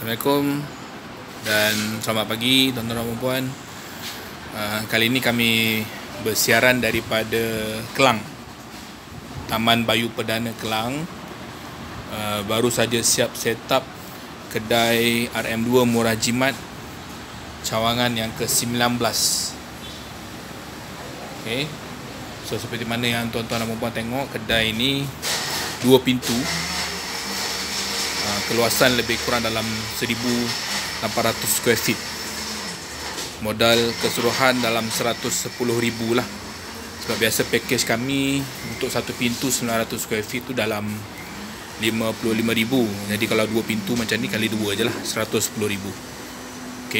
Assalamualaikum dan selamat pagi tuan-tuan dan puan. Uh, kali ini kami bersiaran daripada Kelang. Taman Bayu Perdana Kelang. Uh, baru saja siap set up kedai RM2 Murah Jimat cawangan yang ke-19. Okay. So seperti mana yang tuan-tuan dan puan tengok kedai ini dua pintu keluasan lebih kurang dalam 1800 square feet. Modal keseluruhan dalam 110,000 lah. Sebab biasa package kami untuk satu pintu 900 square feet tu dalam 55,000 jadi kalau dua pintu macam ni kali dua je lah 110,000 ok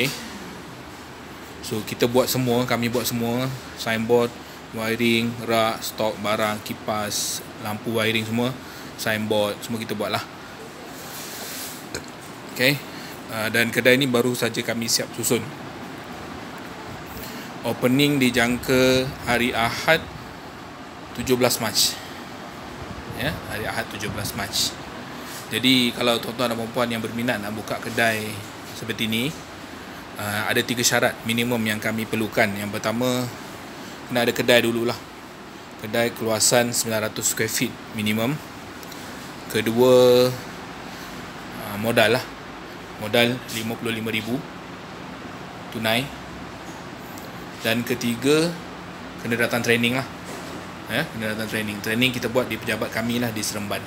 so kita buat semua kami buat semua. Signboard wiring rak stok barang kipas lampu wiring semua. Signboard semua kita buat lah Okay. Uh, dan kedai ni baru saja kami siap susun. Opening dijangka hari Ahad 17 Mac. Ya, hari Ahad 17 Mac. Jadi kalau tuan-tuan dan puan yang berminat nak buka kedai seperti ini, uh, ada tiga syarat minimum yang kami perlukan. Yang pertama, kena ada kedai dululah. Kedai keluasan 900 square feet minimum. Kedua, uh, modal lah modal 55,000 tunai. Dan ketiga kena datang training lah. Ya kena datang training. Training kita buat di pejabat kami lah di Seremban.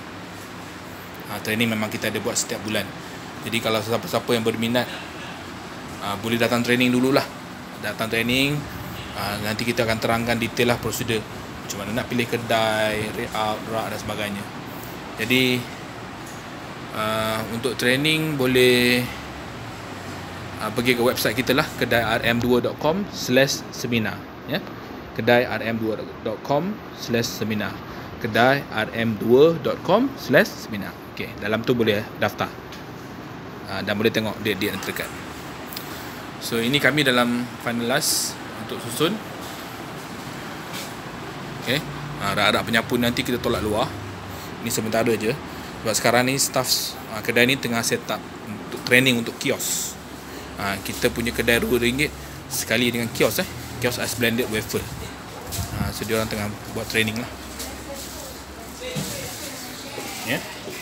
Ha, training memang kita ada buat setiap bulan. Jadi kalau siapa-siapa yang berminat ha, boleh datang training dululah. Datang training ha, nanti kita akan terangkan detail lah prosedur. Macam mana nak pilih kedai layout rak dan sebagainya. Jadi uh, untuk training boleh uh, pergi ke website kita lah kedai rm2.com slash seminar ya. Kedai rm2.com slash seminar. Kedai rm2.com slash seminar. Ok dalam tu boleh daftar. Uh, dan boleh tengok date-date yang terdekat. So ini kami dalam finalize untuk susun. Ok uh, rak-rak penyapu nanti kita tolak luar. Ini sementara je sebab sekarang ni staff uh, kedai ni tengah set up untuk training untuk kios. Uh, kita punya kedai RM2 sekali dengan kios eh. Kios ice blended wafer. Uh, so dia orang tengah buat training lah. Ya. Yeah.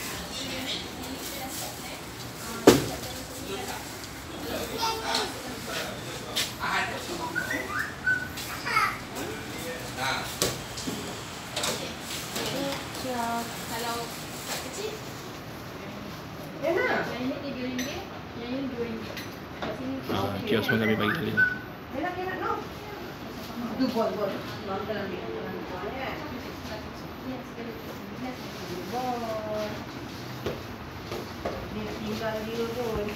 Ah, kios pun kami bagi kali ni. Tinggal dia pun